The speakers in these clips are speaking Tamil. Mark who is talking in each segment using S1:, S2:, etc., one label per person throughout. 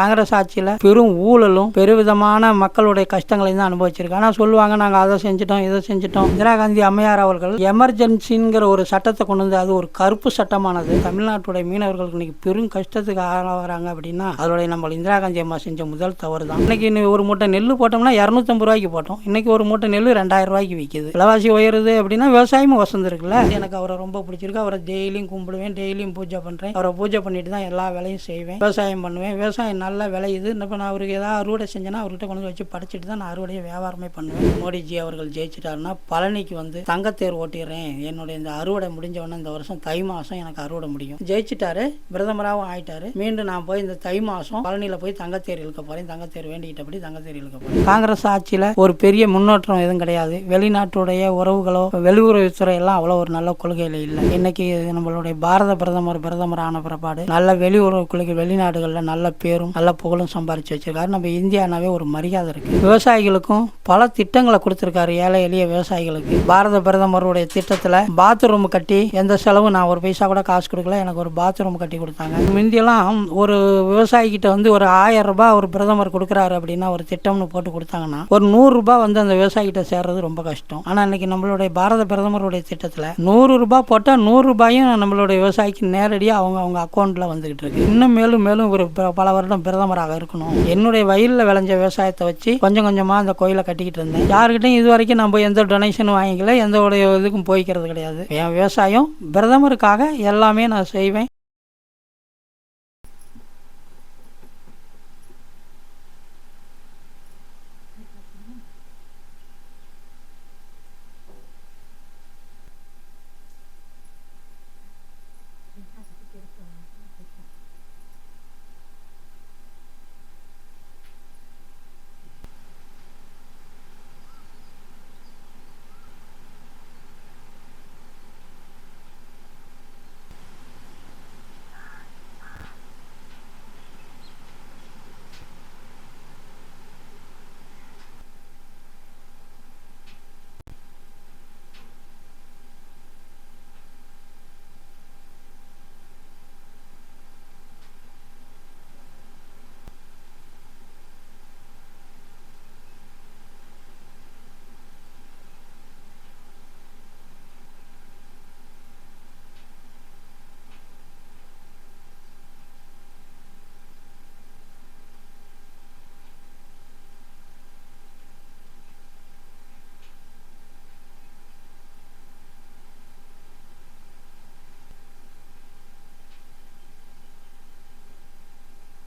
S1: காங்கிரஸ் ஆட்சியில் பெரும் ஊழலும் பெருவிதமான மக்களுடைய கஷ்டங்களையும் தான் அனுபவிச்சிருக்கு. ஆனால் சொல்லுவாங்க நாங்கள் அதை செஞ்சிட்டோம் இதை செஞ்சிட்டோம். இந்திரா காந்தி அம்மையார் அவர்கள் எமர்ஜென்சிங்கிற ஒரு சட்டத்தை கொண்டு வந்து அது ஒரு கருப்பு சட்டமானது. தமிழ்நாட்டுடைய மீனவர்களுக்கு இன்னைக்கு பெரும் கஷ்டத்துக்கு ஆளாகிறாங்க அப்படின்னா அதோடைய நம்ம இந்திரா காந்தி அம்மா செஞ்ச முதல் தவறு தான் இன்னைக்கு ஒரு மூட்டை நெல் போட்டோம்னா இரநூத்தம்பது ரூபாய்க்கு போட்டோம். இன்னைக்கு ஒரு மூட்டை நெல் ரெண்டாயிரம் ரூபாய்க்கு விற்கிது விலைவாசி உயருது அப்படின்னா விவசாயமும் வசந்திருக்குல்ல எனக்கு அவரை ரொம்ப பிடிச்சிருக்கு. அவரை டெய்லியும் கும்பிடுவேன் டெய்லியும் பூஜை பண்ணுறேன் அவரை பூஜை பண்ணிட்டு தான் எல்லா வேலையும் செய்வேன். விவசாயம் பண்ணுவேன். விவசாயம் நல்லா விளையுது. இப்போ நான் அவருக்கு ஏதாவது அறுவடை செஞ்சேன்னா அவர்கிட்ட கொண்டு வச்சு படிச்சுட்டு தான் நான் அறுவடையை வியாபாரமே பண்ணுவேன். மோடிஜி அவர்கள் ஜெயிச்சிட்டாருன்னா பழனிக்கு வந்து தங்கத்தேர் ஓட்டிடுறேன். என்னுடைய இந்த அறுவடை முடிஞ்ச உடனே இந்த வருஷம் தை மாதம் எனக்கு அறுவடை முடியும். ஜெயிச்சிட்டாரு பிரதமராகவும் ஆயிட்டாரு. மீண்டும் நான் போய் இந்த தை மாதம் பழனியில் போய் தங்கத்தேர் இழுக்க போகிறேன் தங்கத்தேர் வேண்டிக்கிட்டபடி தங்கத்தேர் இழுக்க போகிறேன் காங்கிரஸ் ஆட்சியில் ஒரு பெரிய முன்னேற்றம் எதுவும் கிடையாது. வெளிநாட்டுடைய உறவுகளோ வெளியுறவுத்துறை எல்லாம் அவ்வளோ ஒரு நல்ல கொள்கையில் இல்லை. இன்னைக்கு நம்மளுடைய பாரத பிரதமர் பிரதமர் ஆன பிறப்பாடு நல்ல வெளியுறவு கொள்கை வெளிநாடுகளில் நல்ல பேரும் நல்ல புகழும் சம்பாதிச்சு வச்சுருக்காரு. நம்ம இந்தியானாவே ஒரு மரியாதை இருக்குது விவசாயிகளுக்கும் பல திட்டங்களை கொடுத்துருக்காரு ஏழை எளிய விவசாயிகளுக்கு. பாரத பிரதமருடைய திட்டத்தில் பாத்ரூம் கட்டி எந்த செலவும் நான் ஒரு பைசா கூட காசு கொடுக்கல. எனக்கு ஒரு பாத்ரூம் கட்டி கொடுத்தாங்க. முந்தியெல்லாம் ஒரு விவசாயிகிட்ட வந்து ஒரு ஆயிரம் ரூபாய் ஒரு பிரதமர் கொடுக்குறாரு அப்படின்னா ஒரு திட்டம்னு போட்டு கொடுத்தாங்கன்னா ஒரு நூறுரூபா வந்து அந்த விவசாயிகிட்ட சேர்றது ரொம்ப கஷ்டம். ஆனால் இன்னைக்கு நம்மளுடைய பாரத பிரதமருடைய திட்டத்தில் நூறு ரூபாய் போட்டால் நூறு ரூபாயும் நம்மளுடைய விவசாயிக்கு நேரடியாக அவங்க அவங்க அக்கௌண்ட்டில் வந்துகிட்டு இருக்கு. இன்னும் மேலும் மேலும் ஒரு ப- பல வருடம் பிரதமராக இருக்கணும். என்னுடைய வயலில் விளைஞ்ச விவசாயத்தை வச்சு கொஞ்சம் கொஞ்சமாக அந்த கோயிலை கட்டிக்கிட்டு இருந்தேன். யாருக்கிட்டையும் இது வரைக்கும் நம்ம எந்த டொனேஷனும் வாங்கிக்கல. எந்த உடைய இதுக்கும் போய்க்கிறது கிடையாது. என் விவசாயம் பிரதமருக்காக எல்லாமே நான் செய்வேன்.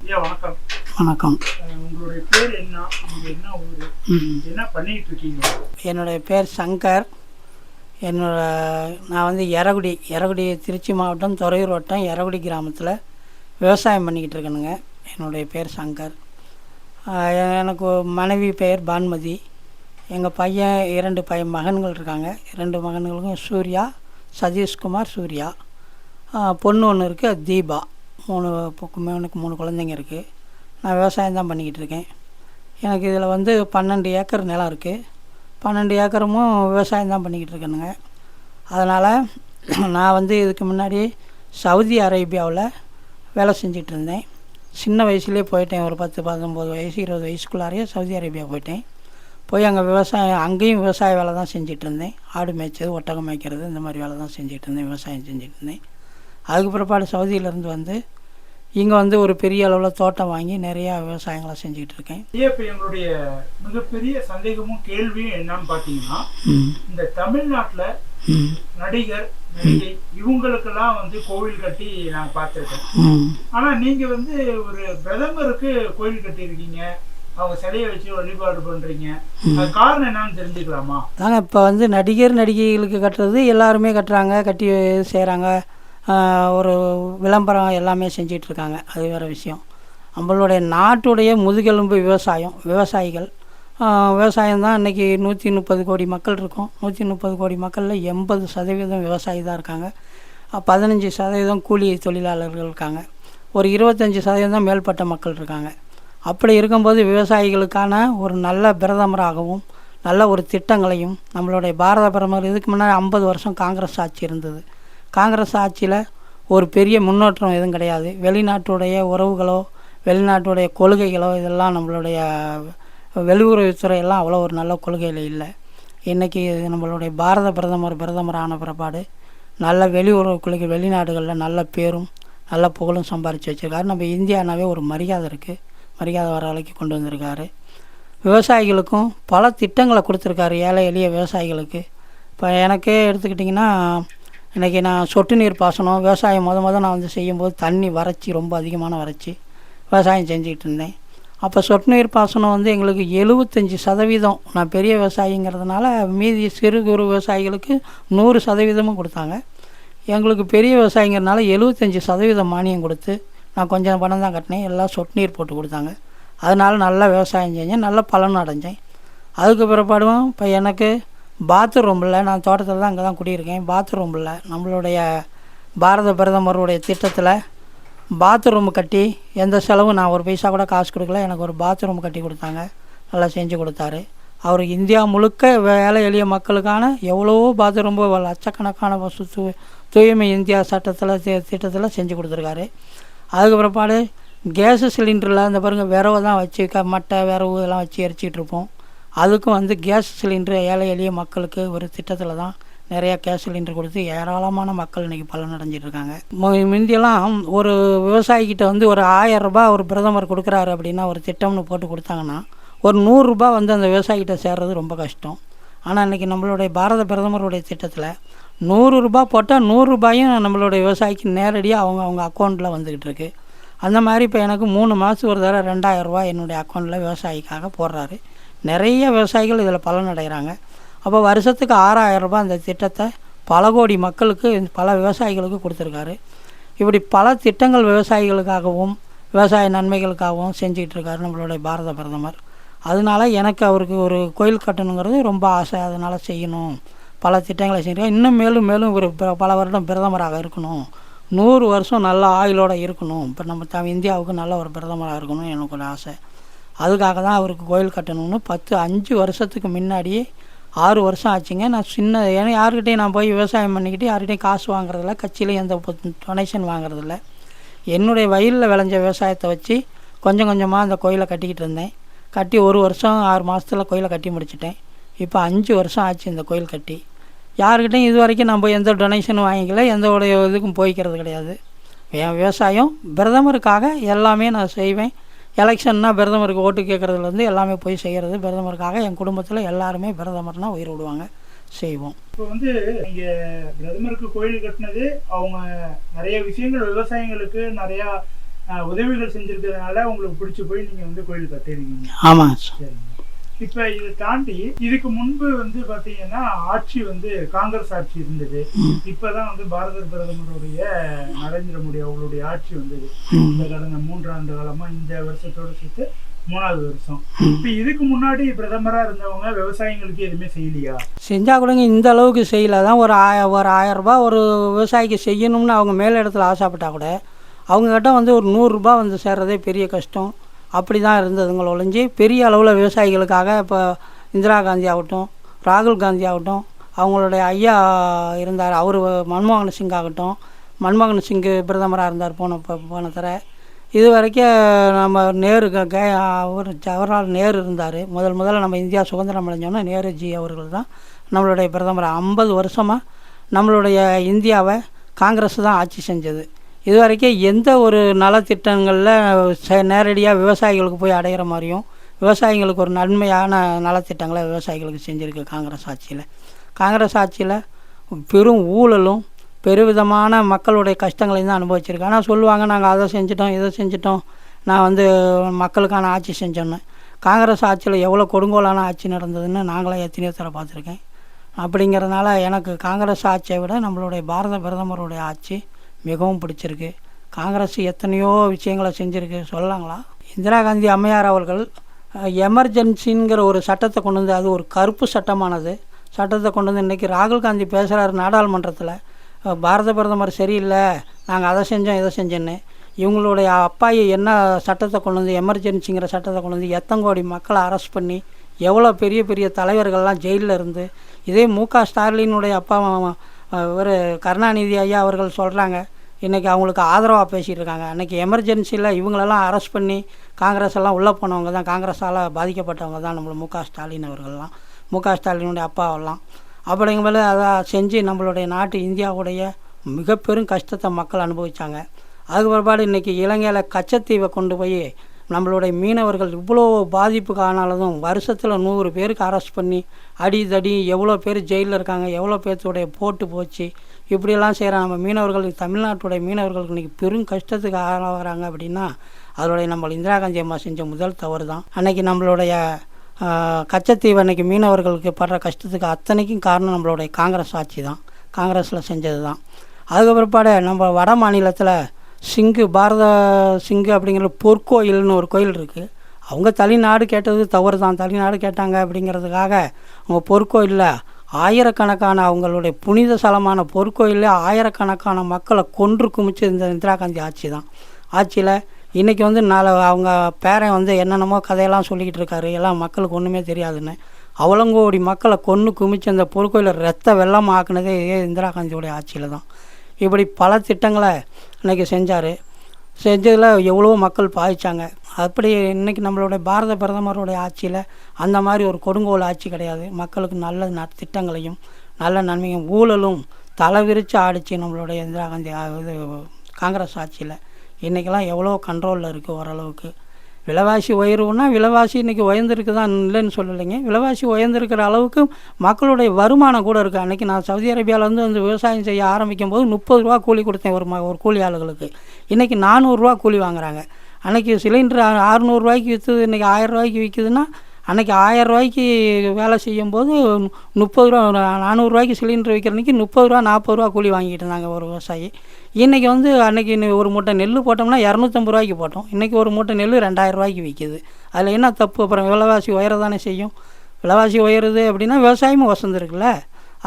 S2: ஐயா வணக்கம்.
S1: வணக்கம்.
S2: உங்களுடைய பேர் என்ன? என்ன ஊரு. என்ன பண்ணிட்டு இருக்கீங்க
S1: என்னுடைய பேர் சங்கர். என்னோட நான் வந்து எரகுடி எரகுடி திருச்சி மாவட்டம் துறையூர் வட்டம் எரகுடி கிராமத்தில் விவசாயம் பண்ணிக்கிட்டு இருக்கேனுங்க. என்னுடைய பேர் சங்கர். எனக்கு மனைவி பெயர் பான்மதி. எங்கள் பையன் இரண்டு பையன் மகன்கள் இருக்காங்க. இரண்டு மகன்களுக்கும் சூர்யா சதீஷ்குமார் சூர்யா. பொண்ணு ஒன்று இருக்குது தீபா. மூணு பொ- எனக்கு மூணு குழந்தைங்க இருக்குது நான் விவசாயம் தான் பண்ணிக்கிட்டு இருக்கேன். எனக்கு இதில் வந்து பன்னெண்டு ஏக்கர் நிலம் இருக்குது பன்னெண்டு ஏக்கரும் விவசாயம் தான் பண்ணிக்கிட்டு இருக்கேனுங்க. அதனால் நான் வந்து இதுக்கு முன்னாடி சவுதி அரேபியாவில் வேலை செஞ்சிட்டு இருந்தேன். சின்ன வயசுலேயே போயிட்டேன். ஒரு பத்து பத்தொம்போது வயசு இருபது வயசுக்குள்ளாரையே சவுதி அரேபியா போயிட்டேன். போய் அங்கே விவசாயம் அங்கேயும் விவசாய வேலை தான் செஞ்சிட்டு இருந்தேன். ஆடு மேய்ச்சது ஒட்டகம் மேய்க்கிறது இந்த மாதிரி வேலை தான் செஞ்சிட்டு இருந்தேன். விவசாயம் செஞ்சுட்டு இருந்தேன். அதுக்கு பிற்பாடு சவுதியிலேருந்து வந்து இங்கே வந்து ஒரு பெரிய அளவில் தோட்டம் வாங்கி நிறையா விவசாயங்களை செஞ்சுக்கிட்டு இருக்கேன்.
S2: இப்ப எங்களுடைய மிகப்பெரிய சந்தேகமும் கேள்வியும் என்னன்னு பாத்தீங்கன்னா
S1: ம்.
S2: இந்த தமிழ்நாட்டுல நடிகர் நடிகை இவங்களுக்கெல்லாம் வந்து கோவில் கட்டி நான் பார்த்திருக்கேன்.
S1: ம்.
S2: ஆனா நீங்க வந்து ஒரு பிரதமருக்கு கோயில் கட்டியிருக்கீங்க. அவங்க சிலையை வச்சு வழிபாடு பண்றீங்க. அது காரணம் என்னன்னு தெரிஞ்சுக்கலாமா?
S1: தாங்க இப்போ வந்து நடிகர் நடிகைகளுக்கு கட்டுறது எல்லாருமே கட்டுறாங்க கட்டி செய்கிறாங்க ஒரு விளம்பரம் எல்லாமே செஞ்சிட்டு இருக்காங்க அது வேறு விஷயம். நம்மளுடைய நாட்டுடைய முதுகெலும்பு விவசாயம் விவசாயிகள். விவசாயம் தான் இன்றைக்கி நூற்றி முப்பது கோடி மக்கள் இருக்கோம். நூற்றி முப்பது கோடி மக்களில் எண்பது சதவீதம் விவசாயி தான் இருக்காங்க. பதினஞ்சு சதவீதம் கூலி தொழிலாளர்கள் இருக்காங்க. ஒரு இருபத்தஞ்சி சதவீதம் தான் மேல்பட்ட மக்கள் இருக்காங்க. அப்படி இருக்கும்போது விவசாயிகளுக்கான ஒரு நல்ல பிரதமராகவும் நல்ல ஒரு திட்டங்களையும் நம்மளுடைய பாரத பிரதமர் இதுக்கு முன்னாடி ஐம்பது வருஷம் காங்கிரஸ் ஆட்சி இருந்தது. காங்கிரஸ் ஆட்சியில் ஒரு பெரிய முன்னேற்றம் எதுவும் கிடையாது. வெளிநாட்டுடைய உறவுகளோ வெளிநாட்டுடைய கொள்கைகளோ இதெல்லாம் நம்மளுடைய வெளியுறவுத்துறை எல்லாம் அவ்வளோ ஒரு நல்ல கொள்கையில் இல்லை. இன்றைக்கி நம்மளுடைய பாரத பிரதமர் பிரதமர் ஆன பிற்பாடு நல்ல வெளியுறவு கொள்கை வெளிநாடுகளில் நல்ல பேரும் நல்ல புகழும் சம்பாரித்து வச்சுருக்காரு. நம்ம இந்தியானாவே ஒரு மரியாதை இருக்குது மரியாதை வர அளவுக்கு கொண்டு வந்திருக்காரு. விவசாயிகளுக்கும் பல திட்டங்களை கொடுத்துருக்காரு. ஏழை எளிய விவசாயிகளுக்கு. இப்போ எனக்கே எடுத்துக்கிட்டிங்கன்னா இன்றைக்கி நான் சொட்டு நீர் பாசனம் விவசாயம் முத முத நான் வந்து செய்யும்போது தண்ணி வறட்சி ரொம்ப அதிகமான வறட்சி. விவசாயம் செஞ்சுக்கிட்டு இருந்தேன். அப்போ சொட்டு நீர் பாசனம் வந்து எங்களுக்கு எழுபத்தஞ்சி சதவீதம். நான் பெரிய விவசாயிங்கிறதுனால மீதி சிறு குறு விவசாயிகளுக்கு நூறு சதவீதமும் கொடுத்தாங்க. எங்களுக்கு பெரிய விவசாயிங்கிறதுனால எழுபத்தஞ்சி சதவீதம் மானியம் கொடுத்து நான் கொஞ்சம் பணம் தான் கட்டினேன். எல்லாம் சொட்டு நீர் போட்டு கொடுத்தாங்க. அதனால் நல்லா விவசாயம் செஞ்சேன். நல்ல பலன் அடைஞ்சேன். அதுக்கு பிற்பாடும் இப்போ எனக்கு பாத்ரூமில் நான் தோட்டத்தில் தான் அங்கே தான் குடியிருக்கேன். பாத்ரூமில் நம்மளுடைய பாரத பிரதமருடைய திட்டத்தில் பாத்ரூம் கட்டி எந்த செலவும் நான் ஒரு பைசா கூட காசு கொடுக்கல. எனக்கு ஒரு பாத்ரூம் கட்டி கொடுத்தாங்க. நல்லா செஞ்சு கொடுத்தாரு. அவர் இந்தியா முழுக்க வேலை எளிய மக்களுக்கான எவ்வளவோ பாத்ரூம் லட்சக்கணக்கான சு தூ தூய்மை இந்தியா சட்டத்தில் திட்டத்தில் செஞ்சு கொடுத்துருக்காரு. அதுக்கு பிற்பாடு கேஸு சிலிண்டரில் அந்த பாருங்கள் விரவை தான் வச்சு க மட்டை விரவு இதெல்லாம் வச்சு எரிச்சிக்கிட்டு இருப்போம். அதுக்கும் வந்து கேஸ் சிலிண்ட்ரு ஏழை எளிய மக்களுக்கு ஒரு திட்டத்தில் தான் நிறையா கேஸ் சிலிண்டர் கொடுத்து ஏராளமான மக்கள் இன்றைக்கி பலன் மு- முந்தியெல்லாம் ஒரு விவசாயிக்கிட்ட வந்து ஒரு ஆயிரம் ரூபாய் ஒரு பிரதமர் கொடுக்குறாரு அப்படின்னா ஒரு திட்டம்னு போட்டு கொடுத்தாங்கன்னா ஒரு நூறுரூபா வந்து அந்த விவசாயிகிட்ட சேர்றது ரொம்ப கஷ்டம். ஆனால் இன்றைக்கி நம்மளுடைய பாரத பிரதமருடைய திட்டத்தில் நூறுரூபா போட்டால் நூறுரூபாயும் நம்மளுடைய விவசாயிக்கு நேரடியாக அவங்க அவங்க அக்கௌண்ட்டில் வந்துக்கிட்டு இருக்குது அந்த மாதிரி இப்போ எனக்கு மூணு மாதத்துக்கு ஒரு தடவை ரெண்டாயிரம் ரூபாய் என்னுடைய அக்கௌண்ட்டில் விவசாயிக்காக போடுறாரு. நிறைய விவசாயிகள் இதில் பலன் அடைகிறாங்க. அப்போ வருஷத்துக்கு ஆறாயிரம் ரூபாய் அந்த திட்டத்தை பல கோடி மக்களுக்கு பல விவசாயிகளுக்கு கொடுத்துருக்காரு. இப்படி பல திட்டங்கள் விவசாயிகளுக்காகவும் விவசாய நன்மைகளுக்காகவும் செஞ்சுக்கிட்டு இருக்காரு நம்மளுடைய பாரத பிரதமர். அதனால எனக்கு அவருக்கு ஒரு கோயில் கட்டணுங்கிறது ரொம்ப ஆசை. அதனால் செய்யணும். பல திட்டங்களை செய்கிறேன் இன்னும் மேலும் மேலும் ஒரு பல வருடம் பிரதமராக இருக்கணும். நூறு வருஷம் நல்ல ஆயுளோடு இருக்கணும். இப்போ நம்ம த இந்தியாவுக்கு நல்ல ஒரு பிரதமராக இருக்கணும் எனக்கு ஒரு ஆசை. அதுக்காக தான் அவருக்கு கோயில் கட்டணும்னு பத்து அஞ்சு வருஷத்துக்கு முன்னாடியே ஆறு வருஷம் ஆச்சுங்க. நான் சின்ன ஏன்னா யாருக்கிட்டையும் நான் போய் விவசாயம் பண்ணிக்கிட்டு யார்கிட்டையும் காசு வாங்குறதில்ல கட்சியிலையும் எந்த டொனேஷன் வாங்குறதில்ல. என்னுடைய வயலில் விளைஞ்ச விவசாயத்தை வச்சு கொஞ்சம் கொஞ்சமாக அந்த கோயிலை கட்டிக்கிட்டு இருந்தேன். கட்டி ஒரு வருஷம் ஆறு மாதத்தில் கோயிலை கட்டி முடிச்சிட்டேன். இப்போ அஞ்சு வருஷம் ஆச்சு இந்த கோயில் கட்டி. யாருக்கிட்டையும் இது வரைக்கும் நான் போய் எந்த டொனேஷனும் வாங்கிக்கல எந்த உடைய இதுக்கும் போய்க்கிறது கிடையாது. என் விவசாயம் பிரதமருக்காக எல்லாமே நான் செய்வேன். எலெக்ஷன்னா பிரதமருக்கு ஓட்டு கேட்குறதுலேருந்து எல்லாமே போய் செய்கிறது பிரதமருக்காக என் குடும்பத்தில் எல்லாருமே பிரதமர்னா உயிர் விடுவாங்க. செய்வோம்.
S2: இப்போ வந்து நீங்க பிரதமருக்கு கோயில் கட்டினது அவங்க நிறைய விஷயங்கள் விவசாயிகளுக்கு நிறைய உதவிகள் செஞ்சிருக்கிறதுனால உங்களுக்கு பிடிச்சி போய் நீங்க வந்து கோயில் கட்டிருக்கீங்க
S1: ஆமாம்
S2: சரிங்க. இப்ப இதை தாண்டி இதுக்கு முன்பு வந்து பாத்தீங்கன்னா ஆட்சி வந்து காங்கிரஸ் ஆட்சி இருந்தது. இப்பதான் வந்து பாரத பிரதமருடைய நரேந்திர மோடி அவங்களுடைய ஆட்சி வந்தது. இந்த கடந்த மூன்றாண்டு காலமா இந்த வருஷத்தோட சேர்த்து மூணாவது வருஷம். இப்ப இதுக்கு முன்னாடி பிரதமரா இருந்தவங்க விவசாயிகளுக்கு எதுவுமே செய்யலையா?
S1: செஞ்சால் கூடங்க இந்த அளவுக்கு செய்யல தான் ஒரு ஆய ஒரு ஆயிரம் ரூபாய் ஒரு விவசாயிக்கு செய்யணும்னு அவங்க மேல் இடத்துல ஆசைப்பட்டா கூட அவங்கக்கிட்ட வந்து ஒரு நூறுரூபா வந்து சேர்றதே பெரிய கஷ்டம். அப்படி தான் இருந்ததுங்கள ஒழிஞ்சு பெரிய அளவில் விவசாயிகளுக்காக இப்போ இந்திரா காந்தி ஆகட்டும் ராகுல் காந்தி ஆகட்டும் அவங்களுடைய ஐயா இருந்தார். அவர் மன்மோகன் சிங் ஆகட்டும் மன்மோகன் சிங் பிரதமராக இருந்தார் போன போ- போன தர. இது வரைக்கும் நம்ம நேரு க- க- அவர் ஜவஹர்லால் நேரு இருந்தார். முதல் முதல்ல நம்ம இந்தியா சுதந்திரம் அடைஞ்சோன்னா நேருஜி அவர்கள் தான் நம்மளுடைய பிரதமர். ஐம்பது வருஷமாக நம்மளுடைய இந்தியாவை காங்கிரஸ் தான் ஆட்சி செஞ்சது. இது வரைக்கும் எந்த ஒரு நலத்திட்டங்களில் நேரடியாக விவசாயிகளுக்கு போய் அடையிற மாதிரியும் விவசாயிகளுக்கு ஒரு நன்மையான நலத்திட்டங்களை விவசாயிகளுக்கு செஞ்சுருக்கு காங்கிரஸ் ஆட்சியில். காங்கிரஸ் ஆட்சியில் பெரும் ஊழலும் பெருவிதமான மக்களுடைய கஷ்டங்களையும் தான் அனுபவிச்சிருக்கேன் ஆனால் சொல்லுவாங்க நாங்கள் அதை செஞ்சிட்டோம் இதை செஞ்சிட்டோம். நான் வந்து மக்களுக்கான ஆட்சி செஞ்சோன்னு காங்கிரஸ் ஆட்சியில் எவ்வளோ கொடுங்கோலான ஆட்சி நடந்ததுன்னு நாங்களே எத்தனையோ தர பார்த்துருக்கேன். அப்படிங்கிறதுனால எனக்கு காங்கிரஸ் ஆட்சியை விட நம்மளுடைய பாரத பிரதமருடைய ஆட்சி மிகவும் பிடிச்சிருக்கு. காங்கிரஸ் எத்தனையோ விஷயங்களை செஞ்சுருக்கு. சொல்லலாங்களா? இந்திரா காந்தி அம்மையார் அவர்கள் எமர்ஜென்சிங்கிற ஒரு சட்டத்தை கொண்டு வந்து அது ஒரு கருப்பு சட்டமானது. சட்டத்தை கொண்டு வந்து இன்றைக்கி ராகுல் காந்தி பேசுகிறாரு நாடாளுமன்றத்தில். பாரத பிரதமர் சரியில்லை. நாங்கள் அதை செஞ்சோம் இதை செஞ்சோன்னு இவங்களுடைய அப்பாயி என்ன சட்டத்தை கொண்டு வந்து எமர்ஜென்சிங்கிற சட்டத்தை கொண்டு வந்து எத்தங்கோடி மக்களை அரெஸ்ட் பண்ணி எவ்வளோ பெரிய பெரிய தலைவர்கள்லாம் ஜெயிலில் இருந்து இதே மு க ஸ்டாலினுடைய அப்பா இவர் கருணாநிதி ஐயா அவர்கள் சொல்கிறாங்க இன்றைக்கி அவங்களுக்கு ஆதரவாக பேசிகிட்டு இருக்காங்க. அன்றைக்கி எமர்ஜென்சியில் இவங்களெல்லாம் அரெஸ்ட் பண்ணி காங்கிரஸ் எல்லாம் உள்ளே போனவங்க தான். காங்கிரஸால் பாதிக்கப்பட்டவங்க தான் நம்மளை மு க ஸ்டாலின் அவர்கள்லாம். மு க ஸ்டாலினுடைய அப்பாவெல்லாம். அப்படிங்கும்போது அதை செஞ்சு நம்மளுடைய நாட்டு இந்தியாவுடைய மிக பெரும் கஷ்டத்தை மக்கள் அனுபவித்தாங்க அதுக்கு பிற்பாடு இன்றைக்கி இலங்கையில் கச்சத்தீவை கொண்டு போய் நம்மளுடைய மீனவர்கள் இவ்வளோ பாதிப்புக்கு ஆனாலும் வருஷத்தில் நூறு பேருக்கு அரெஸ்ட் பண்ணி அடி தடி எவ்வளோ பேர் ஜெயிலில் இருக்காங்க எவ்வளோ பேர்த்துடைய போட்டு போச்சு இப்படியெல்லாம் செய்கிற நம்ம மீனவர்கள் தமிழ்நாட்டுடைய மீனவர்களுக்கு இன்றைக்கி பெரும் கஷ்டத்துக்கு ஆளாகிறாங்க அப்படின்னா அதோடைய நம்ம இந்திரா காந்தி அம்மா செஞ்ச முதல் தவறு தான் அன்றைக்கி நம்மளுடைய கச்சத்தீவு அன்னைக்கு மீனவர்களுக்கு படுற கஷ்டத்துக்கு அத்தனைக்கும் காரணம் நம்மளுடைய காங்கிரஸ் ஆட்சி தான் காங்கிரஸில் செஞ்சது தான் அதுக்கு பிற்பாடு நம்ம வட மாநிலத்தில் சிங்கு பாரத சிங்கு அப்படிங்கிற பொற்கோயில்னு ஒரு கோயில் இருக்குது அவங்க தனிநாடு கேட்டது தவறு தான் தனிநாடு கேட்டாங்க அப்படிங்கிறதுக்காக அவங்க பொற்கோயிலில் ஆயிரக்கணக்கான அவங்களுடைய புனித ஸ்தலமான பொற்கோயிலில் ஆயிரக்கணக்கான மக்களை கொன்று குமிச்சு இந்த இந்திரா காந்தி ஆட்சி தான். ஆட்சியில் இன்றைக்கி வந்து நாளை அவங்க பேரன் வந்து என்னென்னமோ கதையெல்லாம் சொல்லிக்கிட்டு இருக்காரு. எல்லாம் மக்களுக்கு ஒன்றுமே தெரியாதுன்னு. அவலங்கோடி மக்களை கொன்று குமிச்சு அந்த பொற்கோயிலை ரத்த வெள்ளம் ஆக்குனதே இந்திரா காந்தியோடைய ஆட்சியில் தான். இப்படி பல திட்டங்களை இன்றைக்கி செஞ்சார். செஞ்சதில் எவ்வளோ மக்கள் பாதித்தாங்க அப்படி இன்றைக்கி நம்மளுடைய பாரத பிரதமருடைய ஆட்சியில் அந்த மாதிரி ஒரு கொடுங்கோல் ஆட்சி கிடையாது. மக்களுக்கு நல்ல ந திட்டங்களையும் நல்ல நன்மையும் ஊழலும் தலை விரித்து ஆடிச்சு நம்மளுடைய இந்திரா காந்தி இது காங்கிரஸ் ஆட்சியில். இன்றைக்கெல்லாம் எவ்வளோ கண்ட்ரோலில் இருக்குது ஓரளவுக்கு. விலைவாசி உயர்வுன்னா விலைவாசி இன்றைக்கி உயர்ந்திருக்கு தான் இல்லைன்னு சொல்லலைங்க. விலைவாசி உயர்ந்திருக்கிற அளவுக்கு மக்களுடைய வருமானம் கூட இருக்குது அன்றைக்கி நான் சவுதி அரேபியாவிலேருந்து வந்து விவசாயம் செய்ய ஆரம்பிக்கும் போது முப்பது ரூபா கூலி கொடுத்தேன் ஒரு ம ஒரு கூலி ஆளுகளுக்கு இன்றைக்கி நானூறுரூவா கூலி வாங்குறாங்க. அன்றைக்கி சிலிண்டர் அறுநூறுவாய்க்கு விற்று இன்றைக்கி ஆயிரம் ரூபாய்க்கு விற்குதுன்னா அன்றைக்கி ஆயிரம் ரூபாய்க்கு வேலை செய்யும்போது முப்பது ரூபா நானூறுரூவாய்க்கு சிலிண்டர் விற்கிறன்னைக்கு முப்பது ரூபா நாற்பது ரூபா கூலி வாங்கிட்டு இருந்தாங்க ஒரு விவசாயி. இன்றைக்கி வந்து அன்றைக்கி ஒரு மூட்டை நெல் போட்டோம்னா இரநூத்தம்பது ரூபாய்க்கு போட்டோம். இன்றைக்கி ஒரு மூட்டை நெல் ரெண்டாயிரம் ரூபாய்க்கு விற்கிது அதில் என்ன தப்பு? அப்புறம் விலைவாசி உயர தானே செய்யும்? விலைவாசி உயருது அப்படின்னா விவசாயமும் வசந்துருக்குல்ல.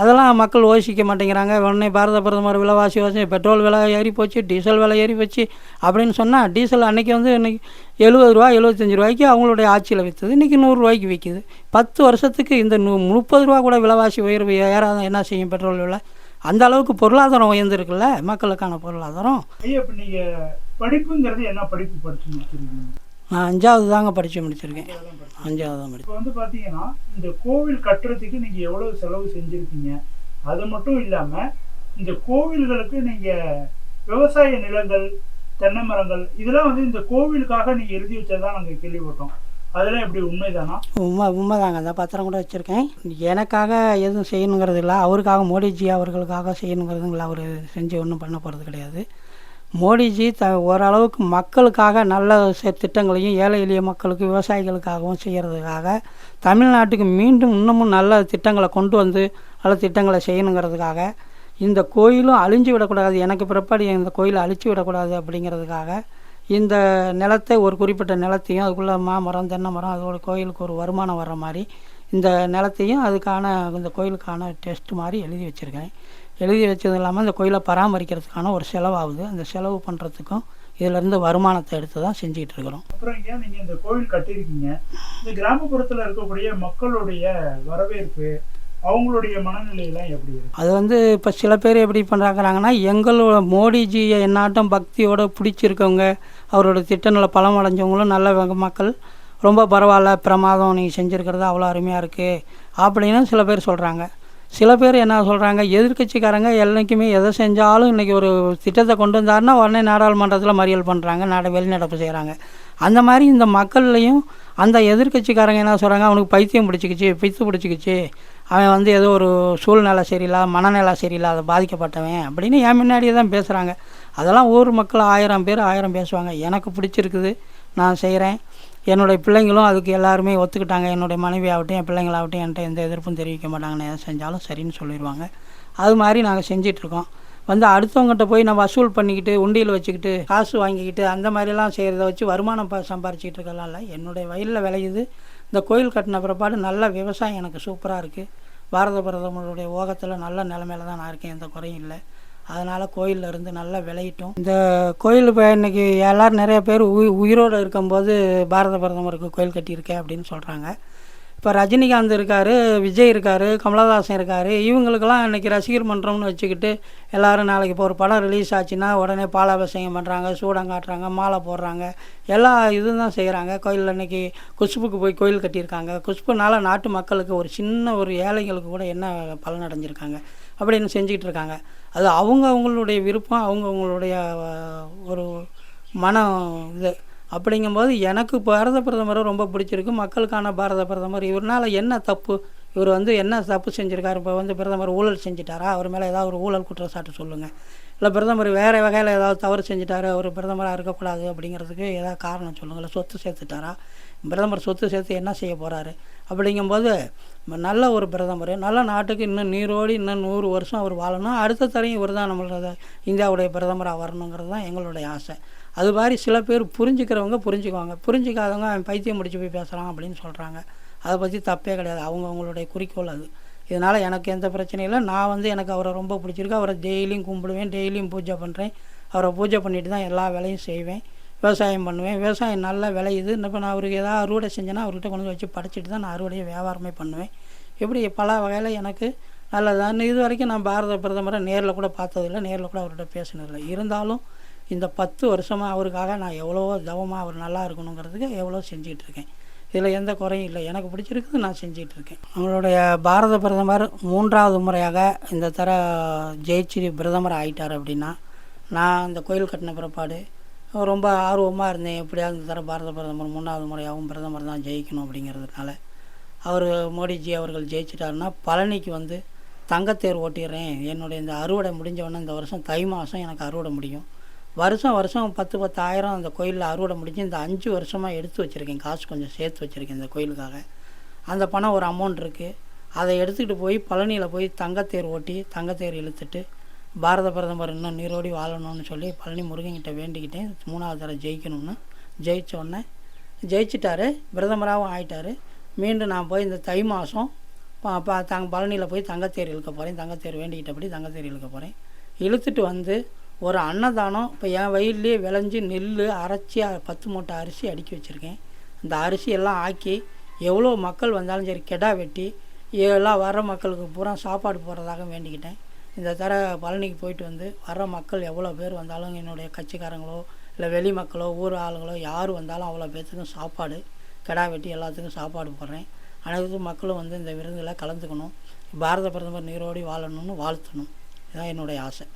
S1: அதெல்லாம் மக்கள் யோசிக்க மாட்டேங்கிறாங்க. உடனே பாரத பிரதமர் விலைவாசி வச்சு பெட்ரோல் விலை ஏறி போச்சு டீசல் விலை ஏறி போச்சு அப்படின்னு சொன்னால் டீசல் அன்றைக்கி வந்து இன்னைக்கு எழுபது ரூபா எழுபத்தஞ்சி ரூபாய்க்கு அவங்களுடைய ஆட்சியில் விற்றுது இன்றைக்கி நூறுரூவாய்க்கு விற்கிது பத்து வருஷத்துக்கு இந்த நூ முப்பது ரூபா கூட விலைவாசி உயர்வு ஏறாத என்ன செய்யும் பெட்ரோல் விலை? அந்த அளவுக்கு பொருளாதாரம் உயர்ந்திருக்குல்ல மக்களுக்கான பொருளாதாரம்.
S2: ஐயா இப்ப நீங்க படிப்புங்கிறது என்ன படிப்பு படிச்சு முடிச்சிருக்கீங்க?
S1: நான் அஞ்சாவது தாங்க படித்து முடிச்சிருக்கேன். அஞ்சாவது
S2: இப்ப வந்து பாத்தீங்கன்னா இந்த கோவில் கட்டுறதுக்கு நீங்க எவ்வளவு செலவு செஞ்சிருக்கீங்க? அது மட்டும் இல்லாம இந்த கோவில்களுக்கு நீங்க விவசாய நிலங்கள் தென்னை மரங்கள் இதெல்லாம் வந்து இந்த கோவிலுக்காக நீங்க எழுதி வச்சதா நாங்க கேள்விப்பட்டோம். அதெல்லாம் எப்படி உண்மைதானா?
S1: உண்மை உண்மைதாங்க. அந்த பத்திரம் கூட வச்சுருக்கேன். எனக்காக எதுவும் செய்யணுங்கிறது இல்லை அவருக்காக மோடிஜி அவர்களுக்காக செய்யணுங்கிறதும் இல்லை அவர் செஞ்சு ஒன்றும் பண்ண போகிறது கிடையாது. மோடிஜி த ஓரளவுக்கு மக்களுக்காக நல்ல செ- திட்டங்களையும் ஏழை எளிய மக்களுக்கு விவசாயிகளுக்காகவும் செய்கிறதுக்காக தமிழ்நாட்டுக்கு மீண்டும் இன்னமும் நல்ல திட்டங்களை கொண்டு வந்து நல்ல திட்டங்களை செய்யணுங்கிறதுக்காக இந்த கோயிலும் அழிஞ்சு விடக்கூடாது எனக்கு பிற்பாடு இந்த கோயிலை அழிச்சு விடக்கூடாது அப்படிங்கிறதுக்காக இந்த நிலத்தை ஒரு குறிப்பிட்ட நிலத்தையும் அதுக்குள்ளே மாமரம் தென்னை மரம் அதோட கோயிலுக்கு ஒரு வருமானம் வர்ற மாதிரி இந்த நிலத்தையும் அதுக்கான இந்த கோயிலுக்கான டெஸ்ட் மாதிரி எழுதி வச்சுருக்கேன். எழுதி வச்சது இல்லாமல் இந்த கோயிலை பராமரிக்கிறதுக்கான ஒரு செலவாகுது. அந்த செலவு பண்ணுறதுக்கும் இதிலேருந்து வருமானத்தை எடுத்து தான் செஞ்சுக்கிட்டு இருக்கிறோம்.
S2: அப்புறம் ஏன் நீங்க இந்த கோவில் கட்டியிருக்கீங்க? இந்த கிராமப்புறத்துல இருக்கக்கூடிய மக்களுடைய வரவேற்பு அவங்களுடைய மனநிலையெல்லாம் எப்படி இருக்கு?
S1: அது வந்து இப்போ சில பேர் எப்படி பண்ணுறாங்கிறாங்கன்னா எங்களோட மோடிஜியை என்னாட்டம் பக்தியோட பிடிச்சிருக்கவங்க அவரோட திட்டங்களை பலம் அடைஞ்சவங்களும் நல்ல மக்கள். ரொம்ப பரவாயில்ல பிரமாதம் நீங்கள் செஞ்சுருக்கிறது அவ்வளோ அருமையாக இருக்குது அப்படின்னு சில பேர் சொல்கிறாங்க சில பேர் என்ன சொல்கிறாங்க எதிர்க்கட்சிக்காரங்க என்றைக்குமே எதை செஞ்சாலும் இன்றைக்கி ஒரு திட்டத்தை கொண்டு வந்தாருன்னா உடனே நாடாளுமன்றத்தில் மறியல் பண்ணுறாங்க நாட வெளிநடப்பு செய்கிறாங்க அந்த மாதிரி இந்த மக்கள்லையும் அந்த எதிர்கட்சிக்காரங்க என்ன சொல்கிறாங்க அவனுக்கு பைத்தியம் பிடிச்சிக்கிச்சு பித்து பிடிச்சிக்கிச்சு அவன் வந்து ஏதோ ஒரு சூழ்நிலை சரியில்லாத மனநிலை சரியில்லாத பாதிக்கப்பட்டவன் அப்படின்னு என் முன்னாடியே தான் பேசுகிறாங்க அதெல்லாம் ஊர் மக்கள் ஆயிரம் பேர் ஆயிரம் பேசுவாங்க. எனக்கு பிடிச்சிருக்குது நான் செய்கிறேன் என்னுடைய பிள்ளைங்களும் அதுக்கு எல்லாருமே ஒத்துக்கிட்டாங்க. என்னுடைய மனைவி ஆகட்டும் என் பிள்ளைங்களாகட்டும் என்கிட்ட எந்த எதிர்ப்பும் தெரிவிக்க மாட்டாங்க நான் எதை செஞ்சாலும் சரின்னு சொல்லிடுவாங்க. அது மாதிரி நாங்கள் செஞ்சிட்ருக்கோம் வந்து அடுத்தவங்ககிட்ட போய் நான் வசூல் பண்ணிக்கிட்டு உண்டியில் வச்சுக்கிட்டு காசு வாங்கிக்கிட்டு அந்த மாதிரிலாம் செய்கிறத வச்சு வருமானம் ப சம்பாரிச்சிட்டு இருக்கலாம் இல்லை என்னுடைய வயலில் விளையுது. இந்த கோயில் கட்டின பிற்பாடு நல்ல விவசாயம் எனக்கு சூப்பராக இருக்குது பாரத பிரதமருடைய ஓகத்தில் நல்ல நிலமையில தான் நான் இருக்கேன். எந்த குறையும் இல்லை. அதனால் கோயிலில் இருந்து நல்லா விளையிட்டோம். இந்த கோயில் இப்போ இன்னைக்கு எல்லோரும் நிறைய பேர் உயி உயிரோடு இருக்கும்போது பாரத பிரதமருக்கு கோயில் கட்டியிருக்கேன் அப்படின்னு சொல்கிறாங்க இப்போ ரஜினிகாந்த் இருக்கார் விஜய் இருக்கார் கமலஹாசன் இருக்கார். இவங்களுக்கெல்லாம் இன்றைக்கி ரசிகர் மன்றம்னு வச்சுக்கிட்டு எல்லாரும் நாளைக்கு இப்போ ஒரு படம் ரிலீஸ் ஆச்சுன்னா உடனே பாலாபிஷேகம் பண்ணுறாங்க சூடம் காட்டுறாங்க மாலை போடுறாங்க. எல்லா இதுவும் தான் செய்கிறாங்க கோயிலில் இன்றைக்கி குஷ்புக்கு போய் கோயில் கட்டியிருக்காங்க. குஷ்புனால நாட்டு மக்களுக்கு ஒரு சின்ன ஒரு ஏழைகளுக்கு கூட என்ன பலன் அடைஞ்சிருக்காங்க அப்படின்னு செஞ்சுக்கிட்டு இருக்காங்க. அது அவங்க அவங்களுடைய விருப்பம் அவங்க அவங்களுடைய ஒரு மனம் இது. அப்படிங்கும்போது எனக்கு பாரத பிரதமரை ரொம்ப பிடிச்சிருக்கு. மக்களுக்கான பாரத பிரதமர். இவர்னால என்ன தப்பு? இவர் வந்து என்ன தப்பு செஞ்சுருக்காரு? இப்போ வந்து பிரதமர் ஊழல் செஞ்சிட்டாரா? அவர் மேலே ஏதாவது ஒரு ஊழல் குற்றச்சாட்டு சொல்லுங்கள் இல்லை பிரதமர் வேறு வகையில் ஏதாவது தவறு செஞ்சிட்டாரு அவர் பிரதமராக இருக்கக்கூடாது அப்படிங்கிறதுக்கு ஏதாவது காரணம் சொல்லுங்கள் சொத்து சேர்த்துட்டாரா? பிரதமர் சொத்து சேர்த்து என்ன செய்ய போகிறாரு அப்படிங்கும்போது நல்ல ஒரு பிரதமர் நல்ல நாட்டுக்கு இன்னும் நீரோடி இன்னும் நூறு வருஷம் அவர் வாழணும். அடுத்த தரையும் இவர் தான் நம்மளோட இந்தியாவுடைய பிரதமராக வரணுங்கிறது தான் எங்களுடைய ஆசை. அது மாதிரி சில பேர் புரிஞ்சுக்கிறவங்க புரிஞ்சுக்குவாங்க. புரிஞ்சிக்காதவங்க அவன் பைத்தியம் முடிச்சு போய் பேசுகிறான் அப்படின்னு சொல்கிறாங்க அதை பற்றி தப்பே கிடையாது. அவங்க அவங்களுடைய குறிக்கோள் அது. இதனால் எனக்கு எந்த பிரச்சனையும் இல்லை. நான் வந்து எனக்கு அவரை ரொம்ப பிடிச்சிருக்கு. அவரை டெய்லியும் கும்பிடுவேன் டெய்லியும் பூஜை பண்ணுறேன் அவரை பூஜை பண்ணிட்டு தான் எல்லா வேலையும் செய்வேன். விவசாயம் பண்ணுவேன். விவசாயம் நல்லா விளையுது இப்போ நான் அவருக்கு ஏதாவது அறுவடை செஞ்சேன்னா அவர்கிட்ட கொண்டு வச்சு படைச்சிட்டு தான் நான் அறுவடையை வியாபாரமே பண்ணுவேன். இப்படி பல வகையில் எனக்கு நல்லதான் இது வரைக்கும் நான் பாரத பிரதமரை நேரில் கூட பார்த்ததில்லை. நேரில் கூட அவர்கிட்ட பேசினதில்லை. இருந்தாலும் இந்த பத்து வருஷமாக அவருக்காக நான் எவ்வளவோ தவமாக அவர் நல்லா இருக்கணுங்கிறதுக்கு எவ்வளோ செஞ்சுக்கிட்டு இருக்கேன். இதில் எந்த குறையும் இல்லை. எனக்கு பிடிச்சிருக்குது நான் செஞ்சிகிட்டு இருக்கேன் நம்மளுடைய பாரத பிரதமர் மூன்றாவது முறையாக இந்த தர ஜெயிச்சு பிரதமர் ஆயிட்டார் அப்படின்னா நான் இந்த கோயில் கட்டின பிற்பாடு ரொம்ப ஆர்வமாக இருந்தேன். எப்படியாவது இந்த தர பாரத பிரதமர் மூணாவது முறையாகவும் பிரதமர் தான் ஜெயிக்கணும் அப்படிங்கிறதுனால. அவர் மோடிஜி அவர்கள் ஜெயிச்சிட்டாருன்னா பழனிக்கு வந்து தங்கத்தேர் ஓட்டிடுறேன். என்னுடைய இந்த அறுவடை முடிஞ்சவொடனே இந்த வருஷம் தை மாதம் எனக்கு அறுவடை முடியும். வருஷம் வருஷம் பத்து பத்தாயிரம் அந்த கோயிலில் அறுவடை முடிஞ்சு இந்த அஞ்சு வருஷமாக எடுத்து வச்சுருக்கேன். காசு கொஞ்சம் சேர்த்து வச்சுருக்கேன் இந்த கோயிலுக்காக. அந்த பணம் ஒரு அமௌண்ட் இருக்குது அதை எடுத்துக்கிட்டு போய் பழனியில் போய் தங்கத்தேர் ஓட்டி தங்கத்தேர் இழுத்துட்டு பாரத பிரதமர் இன்னும் நீரோடி வாழணும்னு சொல்லி பழனி முருகன்கிட்ட வேண்டிக்கிட்டேன். மூணாவது தடவை ஜெயிக்கணும்னு. ஜெயித்த உடனே ஜெயிச்சிட்டாரு. பிரதமராகவும் ஆயிட்டார். மீண்டும் நான் போய் இந்த தை மாதம் தங் பழனியில் போய் தங்கத்தேர் இழுக்க போகிறேன் தங்கத்தேர் வேண்டிக்கிட்டபடி தங்கத்தேர் இழுக்க போகிறேன் இழுத்துட்டு வந்து ஒரு அன்னதானம் இப்போ என் வயல்லையே விளைஞ்சி நெல் அரைச்சி பத்து மூட்டை அரிசி அடுக்கி வச்சுருக்கேன். அந்த அரிசியெல்லாம் ஆக்கி எவ்வளோ மக்கள் வந்தாலும் சரி கெடா வெட்டி எல்லாம் வர்ற மக்களுக்கு பூரா சாப்பாடு போடுறதாக வேண்டிக்கிட்டேன். இந்த தர பழனிக்கு போயிட்டு வந்து வர மக்கள் எவ்வளோ பேர் வந்தாலும் என்னுடைய கட்சிக்காரங்களோ இல்லை வெளி மக்களோ ஊர் ஆளுங்களோ யார் வந்தாலும் அவ்வளோ பேர்த்துக்கும் சாப்பாடு கெடா வெட்டி எல்லாத்துக்கும் சாப்பாடு போடுறேன். அனைத்து மக்களும் வந்து இந்த விருந்தில் கலந்துக்கணும். பாரத பிரதமர் நீரோடி வாழணும்னு வாழ்த்தணும். இதுதான் என்னுடைய ஆசை.